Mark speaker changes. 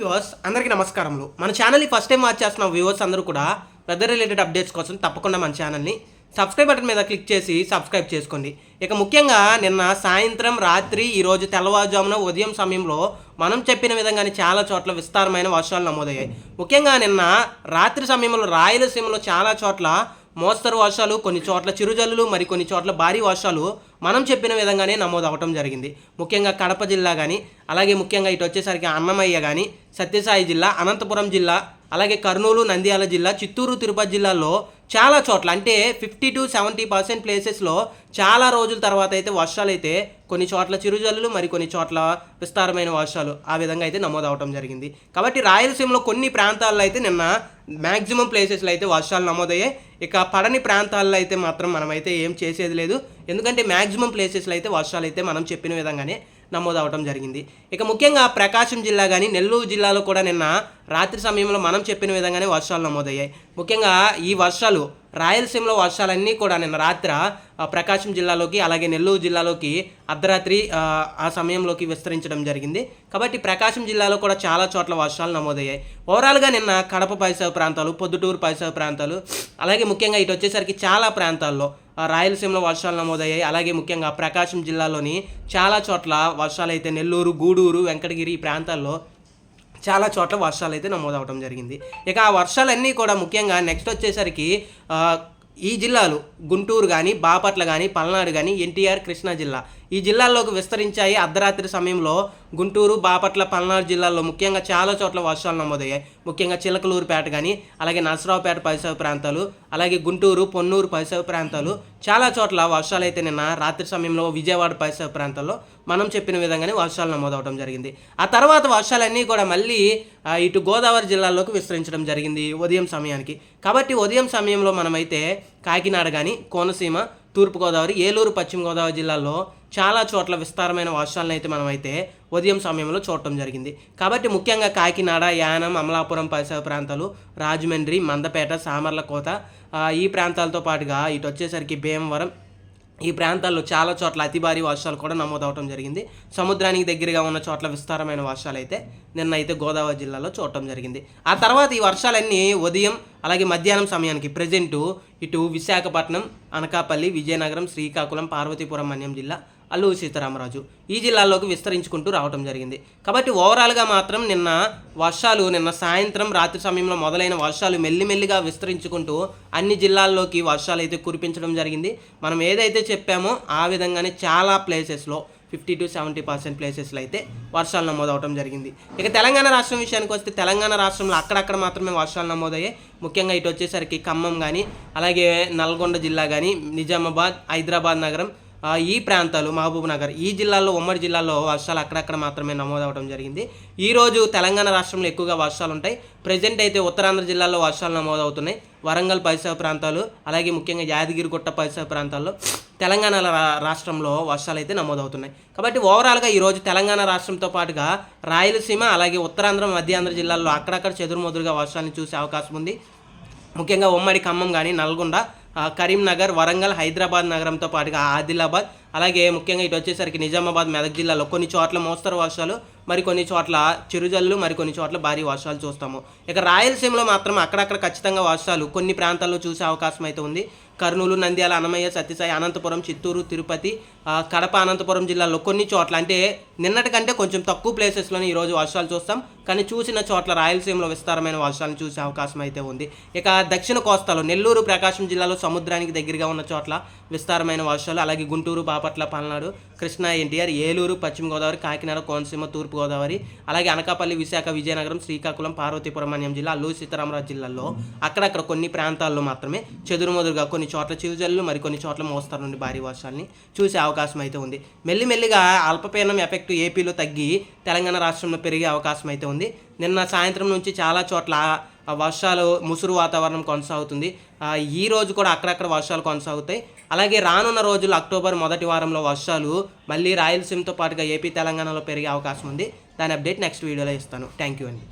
Speaker 1: Viewers అందరికీ నమస్కారములు. మన ఛానల్ని ఫస్ట్ టైం వాచ్ చేస్తున్న వ్యూవర్స్ అందరూ కూడా వెదర్ రిలేటెడ్ అప్డేట్స్ కోసం తప్పకుండా మన ఛానల్ని సబ్స్క్రైబ్ బటన్ మీద క్లిక్ చేసి సబ్స్క్రైబ్ చేసుకోండి. ఇక ముఖ్యంగా నిన్న సాయంత్రం రాత్రి ఈరోజు తెల్లవారుజామున ఉదయం సమయంలో మనం చెప్పిన విధంగానే చాలా చోట్ల విస్తారమైన వర్షాలు నమోదయ్యాయి. ముఖ్యంగా నిన్న రాత్రి సమయంలో రాయలసీమలో చాలా చోట్ల మోస్తరు వర్షాలు కొన్ని చోట్ల చిరుజల్లులు మరి కొన్ని చోట్ల భారీ వర్షాలు మనం చెప్పిన విధంగానే నమోదు అవటం జరిగింది. ముఖ్యంగా కడప జిల్లా కానీ అలాగే ముఖ్యంగా ఇటు వచ్చేసరికి అన్నమయ్య కానీ సత్యసాయి జిల్లా అనంతపురం జిల్లా అలాగే కర్నూలు నంద్యాల జిల్లా చిత్తూరు తిరుపతి జిల్లాల్లో చాలా చోట్ల అంటే ఫిఫ్టీ టు సెవెంటీ పర్సెంట్ ప్లేసెస్లో చాలా రోజుల తర్వాత అయితే వర్షాలు అయితే కొన్ని చోట్ల చిరుజల్లులు మరి కొన్ని చోట్ల విస్తారమైన వర్షాలు ఆ విధంగా అయితే నమోదు అవటం జరిగింది. కాబట్టి రాయలసీమలో కొన్ని ప్రాంతాల్లో అయితే నిన్న మ్యాక్సిమం ప్లేసెస్లో అయితే వర్షాలు నమోదయ్యాయి. ఇక పడని ప్రాంతాల్లో అయితే మాత్రం మనమైతే ఏం చేసేది లేదు. ఎందుకంటే మ్యాక్సిమం ప్లేసెస్లో అయితే వర్షాలు అయితే మనం చెప్పిన విధంగానే నమోదవటం జరిగింది. ఇక ముఖ్యంగా ప్రకాశం జిల్లా కానీ నెల్లూరు జిల్లాలో కూడా నిన్న రాత్రి సమయంలో మనం చెప్పిన విధంగానే వర్షాలు నమోదయ్యాయి. ముఖ్యంగా ఈ వర్షాలు రాయలసీమలో వర్షాలన్నీ కూడా నిన్న రాత్ర ప్రకాశం జిల్లాలోకి అలాగే నెల్లూరు జిల్లాలోకి అర్ధరాత్రి ఆ, సమయంలోకి విస్తరించడం జరిగింది. కాబట్టి ప్రకాశం జిల్లాలో కూడా చాలా చోట్ల వర్షాలు నమోదయ్యాయి. ఓవరాల్గా నిన్న కడప పరిసర ప్రాంతాలు పొద్దుటూరు పరిసర ప్రాంతాలు అలాగే ముఖ్యంగా ఇటు వచ్చేసరికి చాలా ప్రాంతాల్లో రాయలసీమలో వర్షాలు నమోదయ్యాయి. అలాగే ముఖ్యంగా ప్రకాశం జిల్లాలోని చాలా చోట్ల వర్షాలు అయితే నెల్లూరు గూడూరు వెంకటగిరి ఈ ప్రాంతాల్లో చాలా చోట్ల వర్షాలు అయితే నమోదవడం జరిగింది. ఇక ఆ వర్షాలన్నీ కూడా ముఖ్యంగా నెక్స్ట్ వచ్చేసరికి ఈ జిల్లాలు గుంటూరు కానీ బాపట్ల కానీ పల్నాడు కానీ ఎన్టీఆర్ కృష్ణా జిల్లా ఈ జిల్లాల్లోకి విస్తరించాయి. అర్ధరాత్రి సమయంలో గుంటూరు బాపట్ల పల్నాడు జిల్లాల్లో ముఖ్యంగా చాలా చోట్ల వర్షాలు నమోదయ్యాయి. ముఖ్యంగా చిలకలూరుపేట కానీ అలాగే నరసరావుపేట పరిసర ప్రాంతాలు అలాగే గుంటూరు పొన్నూరు పరిసర ప్రాంతాలు చాలా చోట్ల వర్షాలు అయితే నిన్న రాత్రి సమయంలో విజయవాడ పరిసర ప్రాంతాల్లో మనం చెప్పిన విధంగానే వర్షాలు నమోదవడం జరిగింది. ఆ తర్వాత వర్షాలన్నీ కూడా మళ్ళీ ఇటు గోదావరి జిల్లాల్లోకి విస్తరించడం జరిగింది ఉదయం సమయానికి. కాబట్టి ఉదయం సమయంలో మనమైతే కాకినాడ కానీ కోనసీమ తూర్పుగోదావరి ఏలూరు పశ్చిమ గోదావరి జిల్లాల్లో చాలా చోట్ల విస్తారమైన వర్షాలను అయితే మనమైతే ఉదయం సమయంలో చూడటం జరిగింది. కాబట్టి ముఖ్యంగా కాకినాడ యానం అమలాపురం పరిసర ప్రాంతాలు రాజమండ్రి మందపేట సామర్లకోట ఈ ప్రాంతాలతో పాటుగా ఇటు వచ్చేసరికి భీమవరం ఈ ప్రాంతాల్లో చాలా చోట్ల అతి భారీ వర్షాలు కూడా నమోదవటం జరిగింది. సముద్రానికి దగ్గరగా ఉన్న చోట్ల విస్తారమైన వర్షాలు అయితే నిన్న అయితే గోదావరి జిల్లాలో చూడటం జరిగింది. ఆ తర్వాత ఈ వర్షాలన్నీ ఉదయం అలాగే మధ్యాహ్నం సమయానికి ప్రజెంటు ఇటు విశాఖపట్నం అనకాపల్లి విజయనగరం శ్రీకాకుళం పార్వతీపురం మన్యం జిల్లా అల్లూరి సీతారామరాజు ఈ జిల్లాల్లోకి విస్తరించుకుంటూ రావటం జరిగింది. కాబట్టి ఓవరాల్గా మాత్రం నిన్న వర్షాలు నిన్న సాయంత్రం రాత్రి సమయంలో మొదలైన వర్షాలు మెల్లిమెల్లిగా విస్తరించుకుంటూ అన్ని జిల్లాల్లోకి వర్షాలు అయితే కురిపించడం జరిగింది. మనం ఏదైతే చెప్పామో ఆ విధంగానే చాలా ప్లేసెస్లో ఫిఫ్టీ టు సెవెంటీ పర్సెంట్ ప్లేసెస్లో అయితే వర్షాలు నమోదవడం జరిగింది. ఇక తెలంగాణ రాష్ట్రం విషయానికి వస్తే తెలంగాణ రాష్ట్రంలో అక్కడక్కడ మాత్రమే వర్షాలు నమోదయ్యాయి. ముఖ్యంగా ఇటు వచ్చేసరికి ఖమ్మం కానీ అలాగే నల్గొండ జిల్లా కానీ నిజామాబాద్ హైదరాబాద్ నగరం ఈ ప్రాంతాలు మహబూబ్ నగర్ ఈ జిల్లాల్లో ఉమ్మడి జిల్లాల్లో వర్షాలు అక్కడక్కడ మాత్రమే నమోదవడం జరిగింది. ఈరోజు తెలంగాణ రాష్ట్రంలో ఎక్కువగా వర్షాలు ఉంటాయి. ప్రజెంట్ అయితే ఉత్తరాంధ్ర జిల్లాలో వర్షాలు నమోదవుతున్నాయి. వరంగల్ పరిసర ప్రాంతాలు అలాగే ముఖ్యంగా యాదగిరిగుట్ట పరిసర ప్రాంతాల్లో తెలంగాణ రా- రాష్ట్రంలో వర్షాలు అయితే నమోదవుతున్నాయి. కాబట్టి ఓవరాల్గా ఈరోజు తెలంగాణ రాష్ట్రంతో పాటుగా రాయలసీమ అలాగే ఉత్తరాంధ్ర మధ్యాంధ్ర జిల్లాల్లో అక్కడక్కడ చెదురుమదురుగా వర్షాలను చూసే అవకాశం ఉంది. ముఖ్యంగా ఉమ్మడి ఖమ్మం కానీ నల్గొండ కరీంనగర్ వరంగల్ హైదరాబాద్ నగరంతో పాటుగా ఆదిలాబాద్ అలాగే ముఖ్యంగా ఇటు వచ్చేసరికి నిజామాబాద్ మెదక్ జిల్లాలో కొన్ని చోట్ల మోస్తరు వర్షాలు మరి కొన్ని చోట్ల చిరుజల్లు మరి కొన్ని చోట్ల భారీ వర్షాలు చూస్తాము. ఇక రాయలసీమలో మాత్రం అక్కడక్కడ ఖచ్చితంగా వర్షాలు కొన్ని ప్రాంతాల్లో చూసే అవకాశం అయితే ఉంది. కర్నూలు నంద్యాల అన్నమయ్య సత్యసాయి అనంతపురం చిత్తూరు తిరుపతి కడప అనంతపురం జిల్లాలో కొన్ని చోట్ల అంటే నిన్నటికంటే కొంచెం తక్కువ ప్లేసెస్లోనే ఈరోజు వర్షాలు చూస్తాం. కానీ చూసిన చోట్ల రాయలసీమలో విస్తారమైన వర్షాలను చూసే అవకాశం అయితే ఉంది. ఇక దక్షిణ కోస్తాలో నెల్లూరు ప్రకాశం జిల్లాలో సముద్రానికి దగ్గరగా ఉన్న చోట్ల విస్తారమైన వర్షాలు అలాగే గుంటూరు బాపట్ల పల్నాడు కృష్ణా ఎన్టీఆర్ ఏలూరు పశ్చిమ గోదావరి కాకినాడ కోనసీమ తూర్పు గోదావరి అలాగే అనకాపల్లి విశాఖ విజయనగరం శ్రీకాకుళం పార్వతీపురం మన్యం జిల్లా అల్లూరు సీతారామరాజు జిల్లాల్లో అక్కడక్కడ కొన్ని ప్రాంతాల్లో మాత్రమే చెదురుమదురుగా కొన్ని చోట్ల చిరుజల్లు మరి కొన్ని చోట్ల మోస్తారు నుండి భారీ వర్షాలని చూసే అవకాశం అయితే ఉంది. మెల్లిమెల్లిగా అల్పపీడనం ఎఫెక్ట్ ఏపీలో తగ్గి తెలంగాణ రాష్ట్రంలో పెరిగే అవకాశం అయితే ఉంది. నిన్న సాయంత్రం నుంచి చాలా చోట్ల వర్షాలు ముసురు వాతావరణం కొనసాగుతుంది. ఈ రోజు కూడా అక్కడక్కడ వర్షాలు కొనసాగుతాయి. అలాగే రానున్న రోజులు అక్టోబర్ మొదటి వారంలో వర్షాలు మళ్ళీ రాయలసీమతో పాటుగా ఏపీ తెలంగాణలో పెరిగే అవకాశం ఉంది. దాని అప్డేట్ నెక్స్ట్ వీడియోలో ఇస్తాను. థ్యాంక్ యూ అండి.